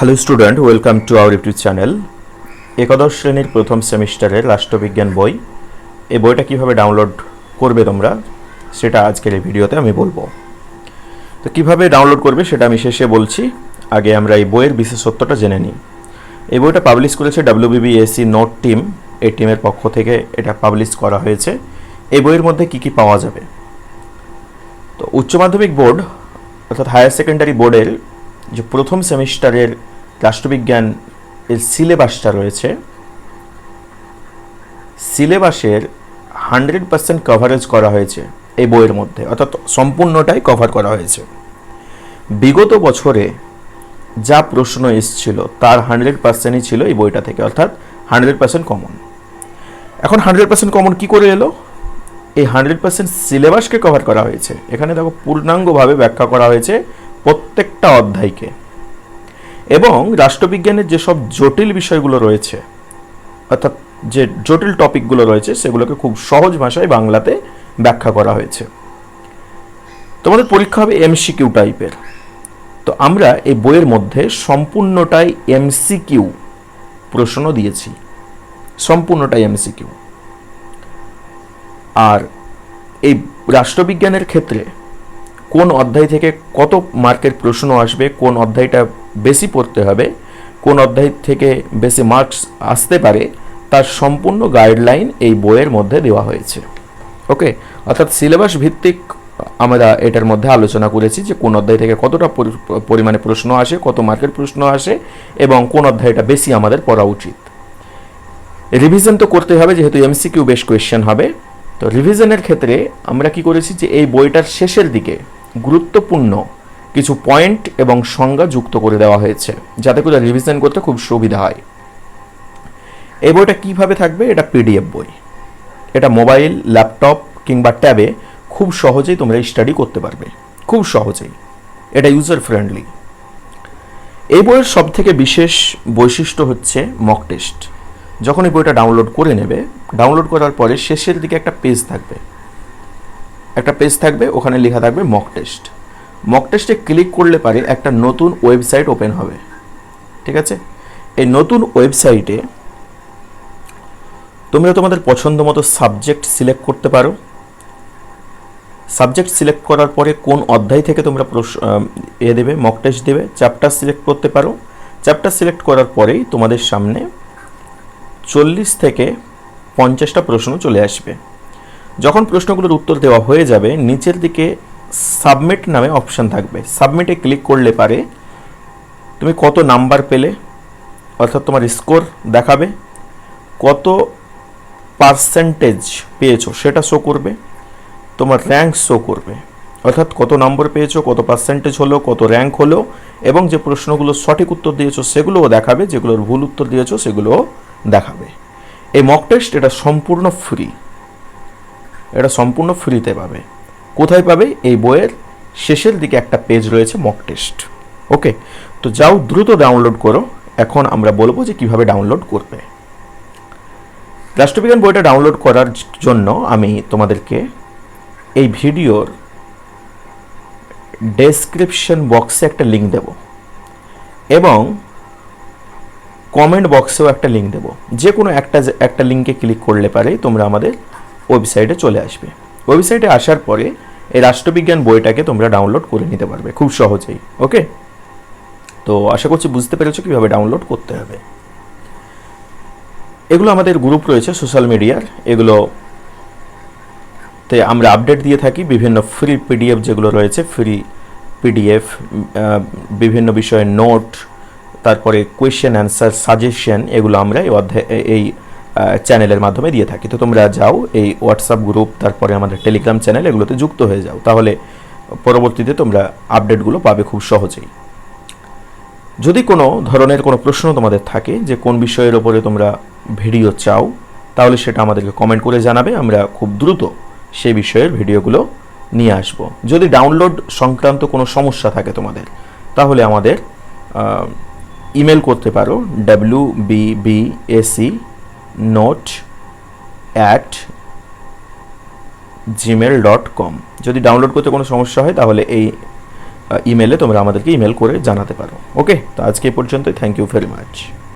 Hello student welcome to our YouTube channel একাদশ শ্রেণির প্রথম সেমিস্টারের রাষ্ট্রবিজ্ঞান বই। এই বইটা কীভাবে ডাউনলোড করবে তোমরা, সেটা আজকের এই ভিডিওতে আমি বলব। তো কীভাবে ডাউনলোড করবে সেটা আমি শেষে বলছি। আগে আমরা এই বইয়ের বিশেষত্বটা জেনে নিই। এই বইটা পাবলিশ করেছে ডাব্লিউবিবিএসসি নোট টিম এই টিমের পক্ষ থেকে এটা পাবলিশ করা হয়েছে। এই বইয়ের মধ্যে কি কি পাওয়া যাবে? তো উচ্চ মাধ্যমিক বোর্ড, অর্থাৎ হায়ার সেকেন্ডারি বোর্ডের যে প্রথম সেমিস্টারের রাষ্ট্রবিজ্ঞান এর সিলেবাসটা রয়েছে, সিলেবাসের হান্ড্রেড পার্সেন্ট কভারেজ করা হয়েছে এই বইয়ের মধ্যে, অর্থাৎ সম্পূর্ণটাই কভার করা হয়েছে। বিগত বছরে যা প্রশ্ন এসছিল তার হান্ড্রেড পার্সেন্টই ছিল এই বইটা থেকে, অর্থাৎ হান্ড্রেড পার্সেন্ট কমন এখন হান্ড্রেড পার্সেন্ট কমন কী করে এলো? এই হান্ড্রেড পার্সেন্ট সিলেবাসকে কভার করা হয়েছে। এখানে দেখো পূর্ণাঙ্গভাবে ব্যাখ্যা করা হয়েছে প্রত্যেকটা অধ্যায়কে। এবং রাষ্ট্রবিজ্ঞানের যেসব জটিল বিষয়গুলো রয়েছে, অর্থাৎ যে জটিল টপিকগুলো রয়েছে, সেগুলোকে খুব সহজ ভাষায় বাংলাতে ব্যাখ্যা করা হয়েছে। তোমাদের পরীক্ষা হবে এমসিকিউ টাইপের। তো আমরা এই বইয়ের মধ্যে সম্পূর্ণটাই এমসিকিউ প্রশ্ন দিয়েছি। সম্পূর্ণটাই এমসিকিউ। আর এই রাষ্ট্রবিজ্ঞানের ক্ষেত্রে কোন অধ্যায় থেকে কত মার্কের প্রশ্ন আসবে, কোন অধ্যায়টা বেশি পড়তে হবে, কোন অধ্যায় থেকে বেশি মার্কস আসতে পারে, তার সম্পূর্ণ গাইডলাইন এই বইয়ের মধ্যে দেওয়া হয়েছে। ওকে? অর্থাৎ সিলেবাস ভিত্তিক আমরা এটার মধ্যে আলোচনা করেছি যে কোন অধ্যায় থেকে কতটা পরিমাণে প্রশ্ন আসে, কত মার্কের প্রশ্ন আসে এবং কোন অধ্যায়টা বেশি আমাদের পড়া উচিত। রিভিশন তো করতে হবে, যেহেতু এমসিকিউ বেশ কোয়েশ্চেন হবে। তো রিভিশনের ক্ষেত্রে আমরা কি করেছি যে এই বইটার শেষের দিকে গুরুত্বপূর্ণ কিছু পয়েন্ট এবং সংজ্ঞা যুক্ত করে দেওয়া হয়েছে, যাতে করে রিভিশন করতে খুব সুবিধা হয়। এই বইটা কীভাবে থাকবে? এটা পিডিএফ বই। এটা মোবাইল ল্যাপটপ কিংবা ট্যাবে খুব সহজেই তোমরা স্টাডি করতে পারবে। খুব সহজেই। এটা ইউজার ফ্রেন্ডলি এই বইয়ের সব থেকে বিশেষ বৈশিষ্ট্য হচ্ছে মক টেস্ট যখন এই বইটা ডাউনলোড করে নেবে ডাউনলোড করার পরে শেষের দিকে একটা পেজ থাকবে। একটা পেজ থাকবে, ওখানে লেখা থাকবে মক টেস্ট মক টেস্টে ক্লিক করলে পারে একটা নতুন ওয়েবসাইট ওপেন হবে। ঠিক আছে? এই নতুন ওয়েবসাইটে তোমরা তোমাদের পছন্দ মতো সাবজেক্ট সিলেক্ট করতে পারো। সাবজেক্ট সিলেক্ট করার পরে কোন অধ্যায় থেকে তোমরা এ দেবে মক টেস্ট দেবে চ্যাপ্টার সিলেক্ট করতে পারো। চ্যাপ্টার সিলেক্ট করার পরেই তোমাদের সামনে চল্লিশ থেকে পঞ্চাশটা প্রশ্ন চলে আসবে। যখন প্রশ্নগুলোর উত্তর দেওয়া হয়ে যাবে, নিচের দিকে সাবমিট নামে অপশান থাকবে। সাবমিটে ক্লিক করলে পারে তুমি কত নাম্বার পেলে, অর্থাৎ তোমার স্কোর দেখাবে, কত পার্সেন্টেজ পেয়েছ সেটা শো করবে, তোমার র্যাঙ্ক শো করবে। অর্থাৎ কত নম্বর পেয়েছ, কত পার্সেন্টেজ হলো, কত র্যাঙ্ক হলো, এবং যে প্রশ্নগুলো সঠিক উত্তর দিয়েছ সেগুলোও দেখাবে, যেগুলোর ভুল উত্তর দিয়েছ সেগুলোও দেখাবে। এই মক টেস্ট এটা সম্পূর্ণ ফ্রি এটা সম্পূর্ণ ফ্রিতে পাবে। কোথায় পাবে? এই বইয়ের শেষের দিকে একটা পেজ রয়েছে মক টেস্ট ওকে তো যাও দ্রুত ডাউনলোড করো। এখন আমরা বলব যে কীভাবে ডাউনলোড করবে। রাষ্ট্রবিজ্ঞান বইটা ডাউনলোড করার জন্য আমি তোমাদেরকে এই ভিডিওর ডেসক্রিপশন বক্সে একটা লিঙ্ক দেব। এবং কমেন্ট বক্সেও একটা লিঙ্ক দেব। যে কোনো একটা একটা লিঙ্কে ক্লিক করলে পারে তোমরা আমাদের ওয়েবসাইটে চলে আসবে। ওয়েবসাইটে আসার পরে এই রাষ্ট্রবিজ্ঞান বইটাকে তোমরা ডাউনলোড করে নিতে পারবে খুব সহজেই ওকে তো আশা করছি বুঝতে পেরেছ কীভাবে ডাউনলোড করতে হবে। এগুলো আমাদের গ্রুপ রয়েছে সোশ্যাল মিডিয়ার এগুলো তে আমরা আপডেট দিয়ে থাকি বিভিন্ন ফ্রি পিডিএফ যেগুলো রয়েছে ফ্রি পিডিএফ বিভিন্ন বিষয়ে নোট তারপরে কোয়েশ্চেন অ্যান্সার সাজেশন এগুলো আমরা এই অধ্যায়, এই চ্যানেলের মাধ্যমে দিয়ে থাকি। তো তোমরা যাও, এই হোয়াটসঅ্যাপ গ্রুপ তারপরে আমাদের টেলিগ্রাম চ্যানেল এগুলোতে যুক্ত হয়ে যাও। তাহলে পরবর্তীতে তোমরা আপডেটগুলো পাবে খুব সহজেই। যদি কোনো ধরনের কোনো প্রশ্ন তোমাদের থাকে যে কোন বিষয়ের ওপরে তোমরা ভিডিও চাও, তাহলে সেটা আমাদেরকে কমেন্ট করে জানাবে, আমরা খুব দ্রুত সেই বিষয়ের ভিডিওগুলো নিয়ে আসব। যদি ডাউনলোড সংক্রান্ত কোনো সমস্যা থাকে তোমাদের, তাহলে আমাদের ইমেল করতে পারো W BBAC note at Gmail dot com যদি ডাউনলোড করতে কোনো সমস্যা হয়, তাহলে এই ইমেলে তোমরা আমাদেরকে ইমেল করে জানাতে পারো। ওকে তো আজকে পর্যন্তই। Thank you very much